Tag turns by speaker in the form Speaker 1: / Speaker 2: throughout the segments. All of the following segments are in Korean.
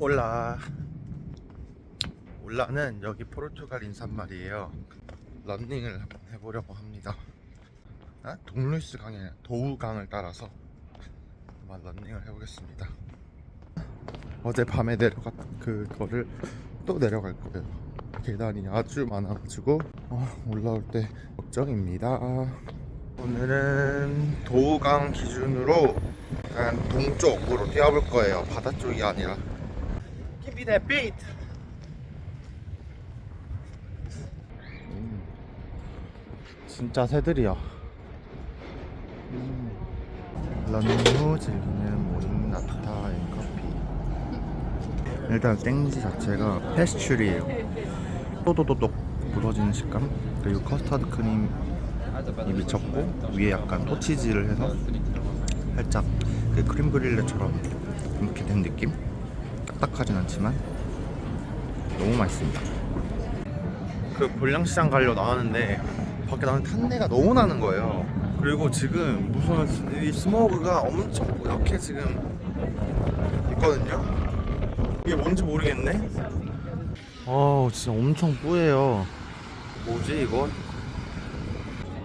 Speaker 1: 올라. 올라는 여기 포르투갈 인사말이에요. 런닝을 한번 해보려고 합니다. 아? 동루이스 아니라 도우강을 따라서 한번 런닝을 해보겠습니다. 어제 밤에 내려갔던 그거를 또 내려갈 거예요. 계단이 아주 많아가지고 어, 올라올 때 걱정입니다. 오늘은 도우강 기준으로 약간 동쪽으로 뛰어볼 거예요. 바다 쪽이 아니라 Give me that beat. 음, 진짜 새들이야. 음, 러닝 후 즐기는 모닝 라타 앤 커피. 일단 땡지 자체가 패스츄리예요. 또또또똑 부서지는 식감. 그리고 커스터드 크림이 미쳤고 위에 약간 토치즈를 해서 살짝 그 크림 브릴레처럼 이렇게 된 느낌? 딱딱하진 않지만 너무 맛있습니다. 그 볼량시장 가려 나왔는데 밖에 나는 탄내가 너무 나는 거예요. 그리고 지금 무슨 이 스모그가 엄청 이렇게 지금 있거든요. 이게 뭔지 모르겠네. 아 진짜 엄청 뿌예요. 뭐지 이거?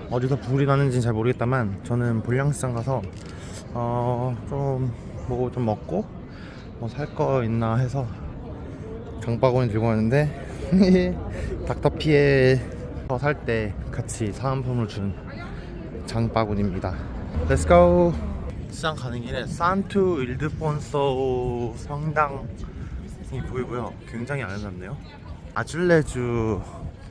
Speaker 1: 어디서 불이 나는지는 잘 모르겠다만 저는 볼량시장 가서 어좀 뭐좀 먹고 뭐 살 거 있나 해서 장바구니 들고 왔는데 닥터피에 살때 같이 사은품을 준 장바구니입니다. Let's go. 시장 가는 길에 산투 일드폰소 성당이 보이고요. 굉장히 아름답네요. 아줄레주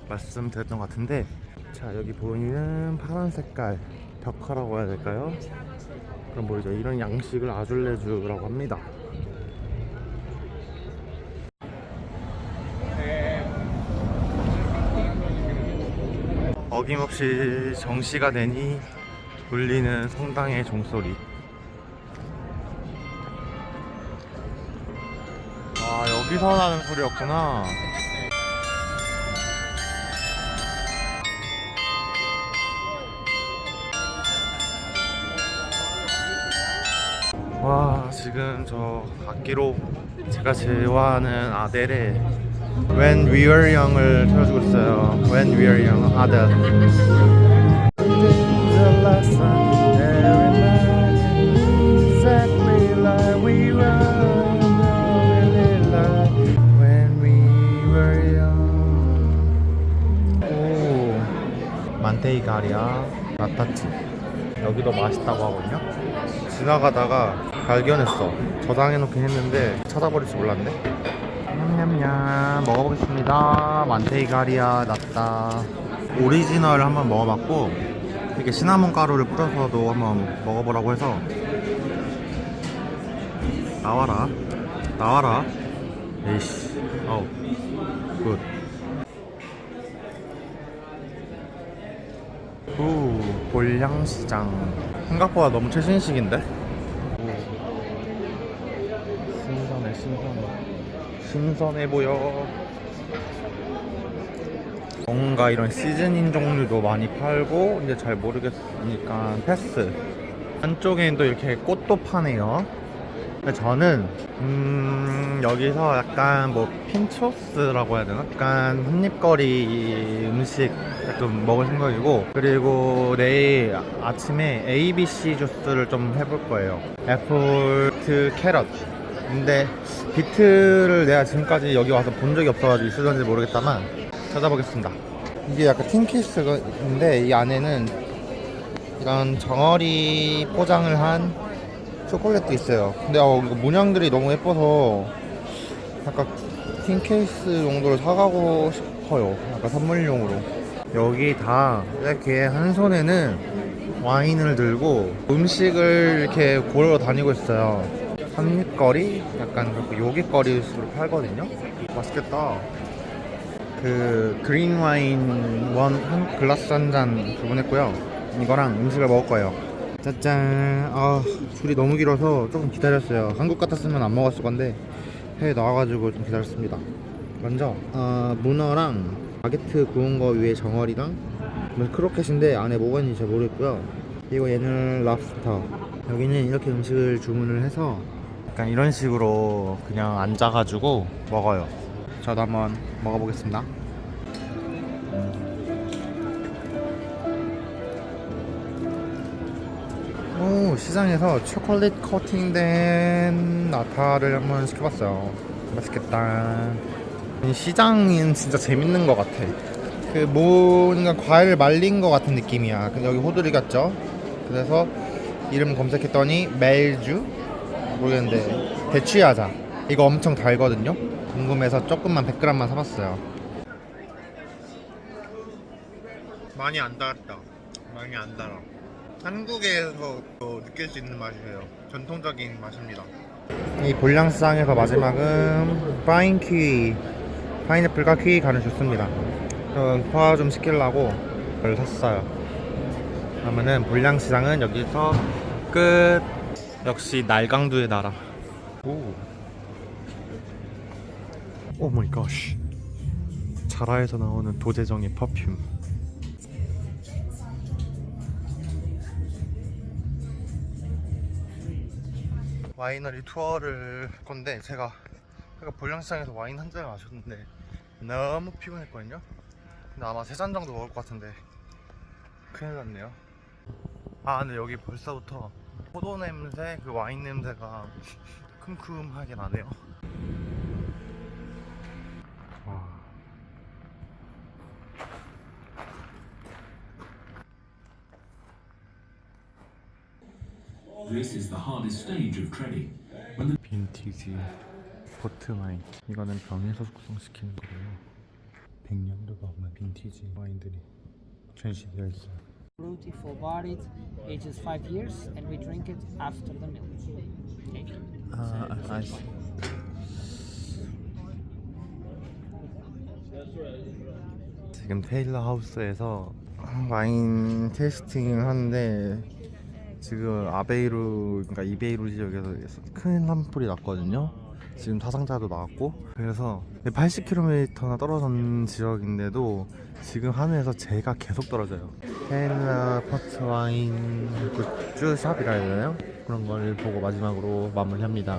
Speaker 1: 말씀드렸던 것 같은데 자 여기 보이는 파란 색깔 벽화라고 해야 될까요? 그럼 보이죠? 이런 양식을 아줄레주라고 합니다. 어김없이 정시가 되니 울리는 성당의 종소리. 아 여기서 나는 소리였구나. 와 지금 저 악기로 제가 좋아하는 아델의 When We Were Young을 틀어주고 있어요 When We Were Young 아델 오 만테이 가리아 라타치 여기도 맛있다고 하거든요 지나가다가 발견했어 저장해놓긴 했는데 찾아버릴지 몰랐네 냠냠냠. 먹어보겠습니다. 만테이가리아 나따 오리지널 한번 먹어봤고 이렇게 시나몬 가루를 뿌려서도 한번 먹어보라고 해서. 나와라. 나와라. 에이씨. 어우. 굿. 후, 볼량시장. 생각보다 너무 최신식인데? 오. 신선해, 신선해. 신선해 보여. 뭔가 이런 시즈닝 종류도 많이 팔고, 이제 잘 모르겠으니까 패스. 한쪽에는 또 이렇게 꽃도 파네요. 저는 음 여기서 약간 뭐 핀초스라고 해야 되나? 약간 한입거리 음식 좀 먹을 생각이고 그리고 내일 아침에 ABC 주스를 좀 해볼 거예요 애플트 캐럿 근데 비트를 내가 지금까지 여기 와서 본 적이 없어가지고 있을런지 모르겠다만 찾아보겠습니다 이게 약간 틴케이스인데 이 안에는 이런 정어리 포장을 한 초콜릿도 있어요. 근데 어, 이거 문양들이 너무 예뻐서 약간 tin 케이스 정도를 사가고 싶어요. 약간 선물용으로. 여기 다 이렇게 한 손에는 와인을 들고 음식을 이렇게 고르러 다니고 있어요. 한입거리, 약간 그렇고 요깃거리로 팔거든요. 맛있겠다. 그 그린 와인 원 한 글라스 한 잔 주문했고요. 이거랑 음식을 먹을 거예요. 짜잔. 아 줄이 너무 길어서 조금 기다렸어요. 한국 같았으면 안 먹었을 건데 해외 나와가지고 좀 기다렸습니다. 먼저 어, 문어랑 바게트 구운 거 위에 정어리랑 뭐 크로켓인데 안에 뭐가 있는지 잘 모르겠고요. 그리고 얘는 랍스터. 여기는 이렇게 음식을 주문을 해서 약간 이런 식으로 그냥 앉아가지고 먹어요. 저도 한번 먹어보겠습니다. 오 시장에서 초콜릿 코팅된 나타를 한번 시켜봤어요. 맛있겠다. 이 시장은 진짜 재밌는 것 같아. 그 뭔가 과일 말린 것 같은 느낌이야. 근데 여기 호두리 같죠? 그래서 이름 검색했더니 멜주 모르겠는데 대추야자 이거 엄청 달거든요 궁금해서 조금만 100g만 사봤어요 많이 안 달았다 많이 안 달아 한국에서 또 느낄 수 있는 맛이에요. 전통적인 맛입니다. 이 볼량시장에서 마지막은 파인 키위, 파인애플과 키위 간을 줬습니다. 저는 소화 좀 시키려고 그걸 샀어요. 그러면은 볼량시장은 여기서 끝. 역시 날강두의 나라. 오. 오 마이 갓. 자라에서 나오는 도재정의 퍼퓸. 와이너리 투어를 할 건데 제가 제가 볼량시장에서 와인 한 잔을 마셨는데 너무 피곤했거든요. 근데 아마 세 잔 정도 먹을 것 같은데 큰일 났네요. 아 근데 여기 벌써부터 포도 냄새, 그 와인 냄새가 쿰쿰하게 나네요. 와.
Speaker 2: This is the hardest stage of treading. When the
Speaker 1: 빈티지 포트 와인 이거는 병에서 숙성시키는 거고요 100년도 넘은 빈티지 와인들이 전시되어 있어요
Speaker 3: fruity, full bodied, ages five years, and we drink it after the meal. Okay.
Speaker 1: 아, 아, 아이씨. 지금 테일러 하우스에서 와인 테이스팅을 하는데 지금 아베이루 그러니까 이베이루 지역에서 큰 산불이 났거든요. 지금 사상자도 나왔고 그래서 80km나 떨어진 지역인데도 지금 하늘에서 제가 계속 떨어져요. 테일러 퍼트 와인 굿즈 샵이라 해야 되나요? 그런 걸 보고 마지막으로 마무리합니다.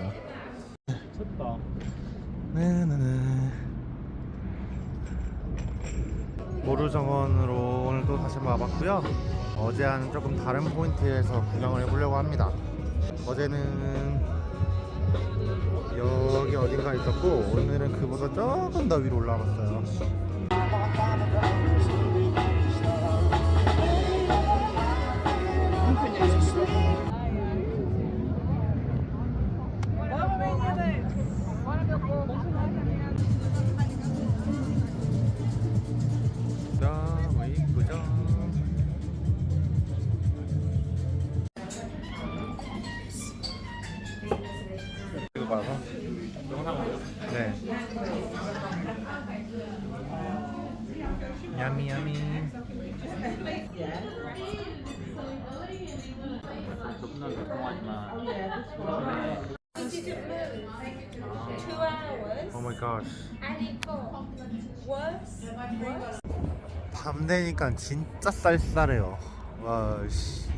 Speaker 3: 좋다.
Speaker 1: 네네네. 모르정원으로 오늘 또 다시 와봤고요. 어제와는 조금 다른 포인트에서 구경을 해보려고 합니다. 어제는 여기 어딘가 있었고 오늘은 그보다 조금 더 위로 올라갔어요. 거 봐서 네 야미 야미 마이 갓
Speaker 4: and it got worse, worse.
Speaker 1: 밤 되니까 진짜 쌀쌀해요 와 씨.